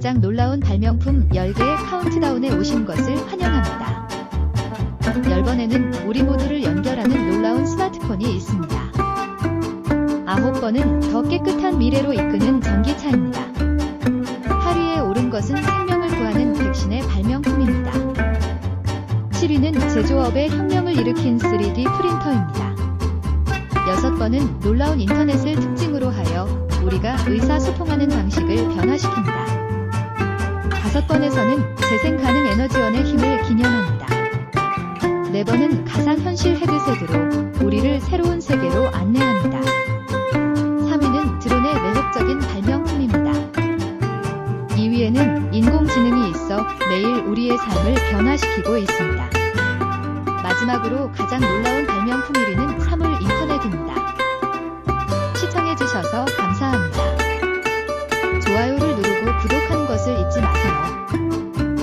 가장 놀라운 발명품 10개의 카운트다운에 오신 것을 환영합니다. 10번에는 우리 모두를 연결하는 놀라운 스마트폰이 있습니다. 9번은 더 깨끗한 미래로 이끄는 전기차입니다. 8위에 오른 것은 생명을 구하는 백신의 발명품입니다. 7위는 제조업에 혁명을 일으킨 3D 프린터입니다. 6번은 놀라운 인터넷을 특징으로 하여 우리가 의사소통하는 방식을 변화시킵니다. 5번에서는 재생 가능 에너지원의 힘을 기념합니다. 4번은 가상현실 헤드셋으로 우리를 새로운 세계로 안내합니다. 3위는 드론의 매력적인 발명품입니다. 2위에는 인공지능이 있어 매일 우리의 삶을 변화시키고 있습니다. 마지막으로 가장 놀라운 발명품 1위는 사물 인터넷입니다. 시청해주셔서 감사합니다.